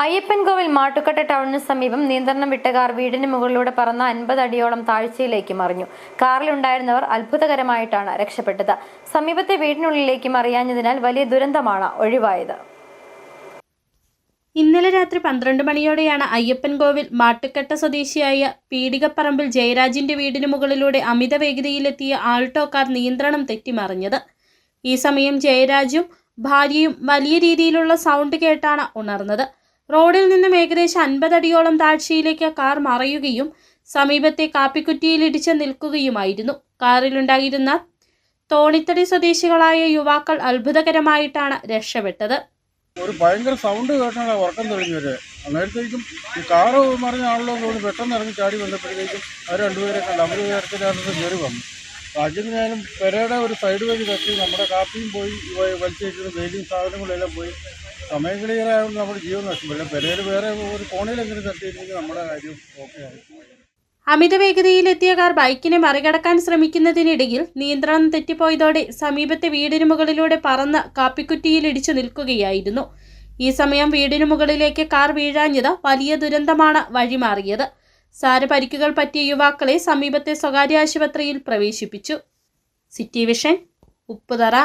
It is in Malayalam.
അയ്യപ്പൻകോവിൽ മാട്ടുക്കട്ട ടൗണിന് സമീപം നിയന്ത്രണം വിട്ട കാർ വീടിന് മുകളിലൂടെ പറന്ന അൻപത് അടിയോളം താഴ്ചയിലേക്ക് മറിഞ്ഞു. കാറിലുണ്ടായിരുന്നവർ അത്ഭുതകരമായിട്ടാണ് രക്ഷപ്പെട്ടത്. സമീപത്തെ വീടിനുള്ളിലേക്ക് മറിയാഞ്ഞതിനാൽ വലിയ ദുരന്തമാണ് ഒഴിവായത്. ഇന്നലെ രാത്രി പന്ത്രണ്ട് മണിയോടെയാണ് അയ്യപ്പൻകോവിൽ മാട്ടുക്കട്ട സ്വദേശിയായ പീടികപ്പറമ്പിൽ ജയരാജിന്റെ വീടിന് മുകളിലൂടെ അമിത വേഗതയിലെത്തിയ ആൾട്ടോ കാർ നിയന്ത്രണം തെറ്റിമറിഞ്ഞത്. ഈ സമയം ജയരാജും ഭാര്യയും വലിയ രീതിയിലുള്ള സൗണ്ട് കേട്ടാണ് ഉണർന്നത്. റോഡിൽ നിന്നും ഏകദേശം അൻപതടിയോളം താഴ്ചയിലേക്ക് കാർ മറയുകയും സമീപത്തെ കാപ്പിക്കുറ്റിയിൽ ഇടിച്ച് നിൽക്കുകയുമായിരുന്നു. കാറിലുണ്ടായിരുന്ന തോണിത്തടി സ്വദേശികളായ യുവാക്കൾ അത്ഭുതകരമായിട്ടാണ് രക്ഷപ്പെട്ടത്. ഒരു ഭയങ്കര സൗണ്ട് കേട്ടാണ് ഉറക്കം തെളിഞ്ഞവര്. അന്നേരത്തേക്കും ഈ കാറ് ആളുകളോ തോന്നി പെട്ടെന്ന് ഇറങ്ങി ചാടി വന്നപ്പോഴത്തേക്കും അവർ രണ്ടുപേരെ കണ്ട്. അവർ നേരത്തിനകത്ത് കയറി വന്നു. ആദ്യം ഞാനും പെരയുടെ ഒരു സൈഡ് വഴി തട്ടി നമ്മുടെ കാപ്പിയും പോയി വലിച്ചേക്കുന്ന വെയിലും സാധനങ്ങളെല്ലാം പോയി. സമയം ക്ലിയർ ആയതുകൊണ്ട് നമ്മുടെ ജീവൻ നഷ്ടപ്പെടില്ല പെരയിൽ വേറെ ഒരു കോണിലെങ്കിലും തട്ടിയിരുന്നെങ്കിൽ നമ്മുടെ കാര്യം ഓക്കെ ആയി അമിത വേഗതയിലെത്തിയ കാർ ബൈക്കിനെ മറികടക്കാൻ ശ്രമിക്കുന്നതിനിടയിൽ നിയന്ത്രണം തെറ്റിപ്പോയതോടെ സമീപത്തെ വീടിനു മുകളിലൂടെ പറന്ന് കാപ്പിക്കുറ്റിയിൽ ഇടിച്ചു നിൽക്കുകയായിരുന്നു. ഈ സമയം വീടിനു മുകളിലേക്ക് കാർ വീഴാഞ്ഞത് വലിയ ദുരന്തമാണ് വഴിമാറിയത്. സാര പരിക്കുകൾ പറ്റിയ യുവാക്കളെ സമീപത്തെ സ്വകാര്യ ആശുപത്രിയിൽ പ്രവേശിപ്പിച്ചു. City vision Upputhara.